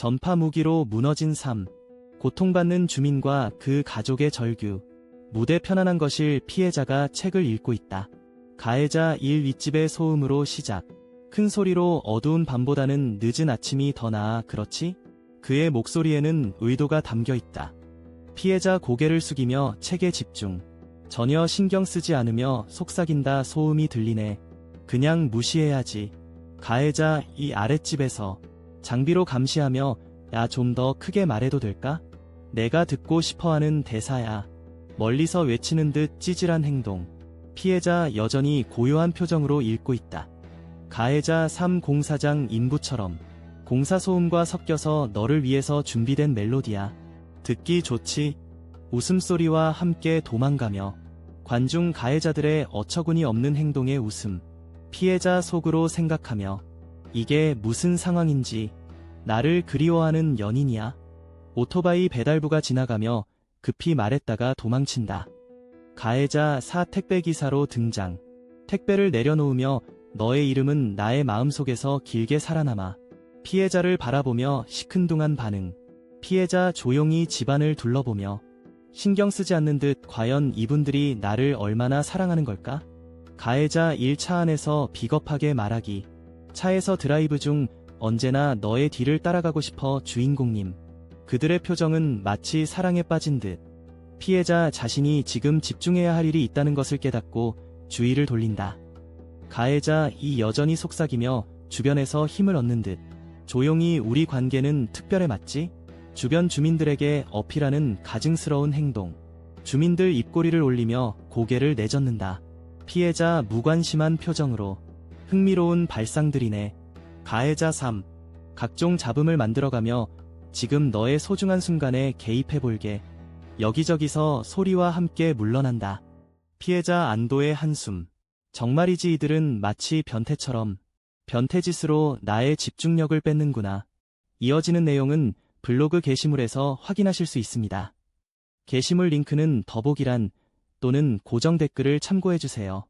전파 무기로 무너진 삶, 고통받는 주민과 그 가족의 절규, 무대 편안한 것일 피해자가 책을 읽고 있다. 가해자 일 윗집의 소음으로 시작. 큰 소리로 어두운 밤보다는 늦은 아침이 더 나아 그렇지? 그의 목소리에는 의도가 담겨 있다. 피해자 고개를 숙이며 책에 집중. 전혀 신경 쓰지 않으며 속삭인다 소음이 들리네. 그냥 무시해야지. 가해자 이 아랫집에서 장비로 감시하며 야 좀 더 크게 말해도 될까? 내가 듣고 싶어하는 대사야. 멀리서 외치는 듯 찌질한 행동. 피해자 여전히 고요한 표정으로 읽고 있다. 가해자 3 공사장 인부처럼 공사 소음과 섞여서 너를 위해서 준비된 멜로디야. 듣기 좋지? 웃음소리와 함께 도망가며 관중 가해자들의 어처구니 없는 행동의 웃음. 피해자 속으로 생각하며 이게 무슨 상황인지 나를 그리워하는 연인이야. 오토바이 배달부가 지나가며 급히 말했다가 도망친다. 가해자 사 택배기사로 등장. 택배를 내려놓으며 너의 이름은 나의 마음속에서 길게 살아남아. 피해자를 바라보며 시큰둥한 반응. 피해자 조용히 집안을 둘러보며 신경 쓰지 않는 듯 과연 이분들이 나를 얼마나 사랑하는 걸까? 가해자 1차 안에서 비겁하게 말하기. 차에서 드라이브 중 언제나 너의 뒤를 따라가고 싶어 주인공님. 그들의 표정은 마치 사랑에 빠진 듯. 피해자 자신이 지금 집중해야 할 일이 있다는 것을 깨닫고 주의를 돌린다. 가해자 이 여전히 속삭이며 주변에서 힘을 얻는 듯. 조용히 우리 관계는 특별해 맞지? 주변 주민들에게 어필하는 가증스러운 행동. 주민들 입꼬리를 올리며 고개를 내젓는다. 피해자 무관심한 표정으로 흥미로운 발상들이네. 가해자 3. 각종 잡음을 만들어가며 지금 너의 소중한 순간에 개입해볼게. 여기저기서 소리와 함께 물러난다. 피해자 안도의 한숨. 정말이지 이들은 마치 변태처럼 변태짓으로 나의 집중력을 뺏는구나. 이어지는 내용은 블로그 게시물에서 확인하실 수 있습니다. 게시물 링크는 더보기란 또는 고정 댓글을 참고해주세요.